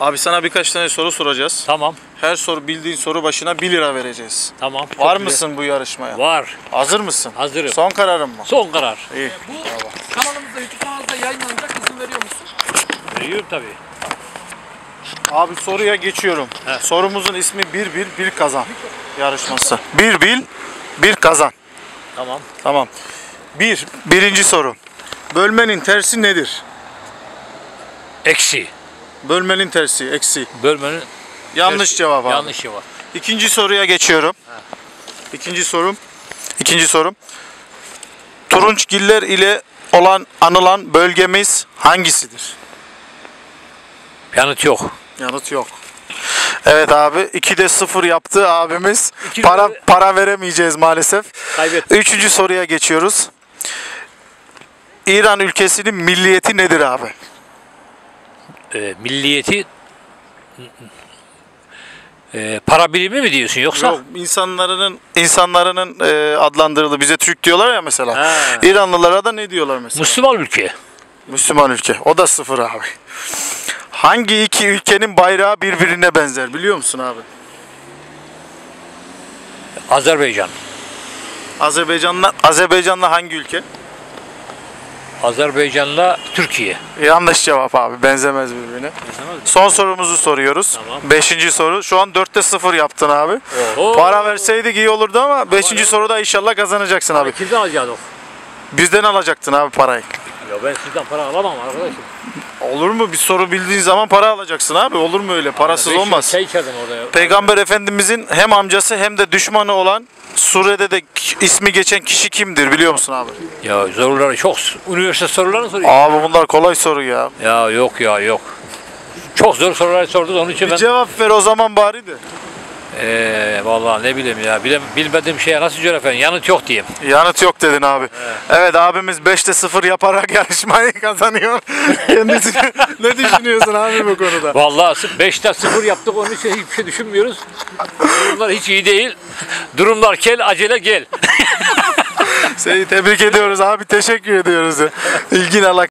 Abi sana birkaç tane soru soracağız. Tamam. Her soru bildiğin soru başına 1 lira vereceğiz. Tamam. Çok Var güzel. mısın bu yarışmaya? Var. Hazır mısın? Hazırım. Son kararın mı? Son karar. İyi. Bu kanalımızda, YouTube kanalımızda yayınlanacak izin veriyor musun? Veriyorum tabii. Abi soruya geçiyorum. He. Sorumuzun ismi bir bil bir kazan yarışması. Bir bil bir kazan. Tamam. Tamam. Bir. Birinci soru. Bölmenin tersi nedir? Eksi. Bölmenin tersi eksi. Bölmenin Yanlış tersi. cevap abi. Yanlış cevap. İkinci soruya geçiyorum. İkinci sorum. İkinci sorum. Turunçgiller ile olan anılan bölgemiz hangisidir? Yanıt yok. Yanıt yok. Evet abi 2'de 0 yaptı abimiz. İki Para de- para veremeyeceğiz maalesef. Kaybetti. Üçüncü soruya geçiyoruz. İran ülkesinin milliyeti nedir abi? Ee, milliyeti Ee, para birimi mi diyorsun yoksa? Yok insanların insanların e, adlandırıldığı bize Türk diyorlar ya mesela. Ha. İranlılara da ne diyorlar mesela? Müslüman ülke. Müslüman ülke. O da sıfır abi. Hangi iki ülkenin bayrağı birbirine benzer biliyor musun abi? Azerbaycan. Azerbaycan'la Azerbaycan'la hangi ülke? Azerbaycan'la Türkiye. Yanlış cevap abi. Benzemez birbirine. Son sorumuzu soruyoruz. Tamam. Beşinci soru. Şu an dörtte sıfır yaptın abi. Oo. Para verseydik iyi olurdu ama beşinci soruda inşallah kazanacaksın abi. Kimden alacağız o? Bizden alacaktın abi parayı. Ya ben sizden para alamam arkadaşım. Olur mu? Bir soru bildiğin zaman para alacaksın abi. Olur mu öyle? Parasız Beş olmaz. Çay içerdim orada. ya. Peygamber Efendimizin hem amcası hem de düşmanı olan surede de ismi geçen kişi kimdir biliyor musun abi? Ya soruları çok. Üniversite sorularını soruyor. Abi bunlar kolay soru ya. Ya yok ya yok. Çok zor sorular sordu onun için Bir ben cevap ver o zaman bari de. Eee vallahi ne bileyim ya bilem, bilmediğim şeye nasıl cevap yanıt yok diyeyim. Yanıt yok dedin abi. Evet, abimiz 5'te 0 yaparak yarışmayı kazanıyor. Kendisi ne düşünüyorsun abi bu konuda? Vallahi 5'te 0 yaptık onun için hiçbir şey düşünmüyoruz. Durumlar hiç iyi değil. Durumlar kel acele gel. Seni tebrik ediyoruz abi. Teşekkür ediyoruz. İlgin alak.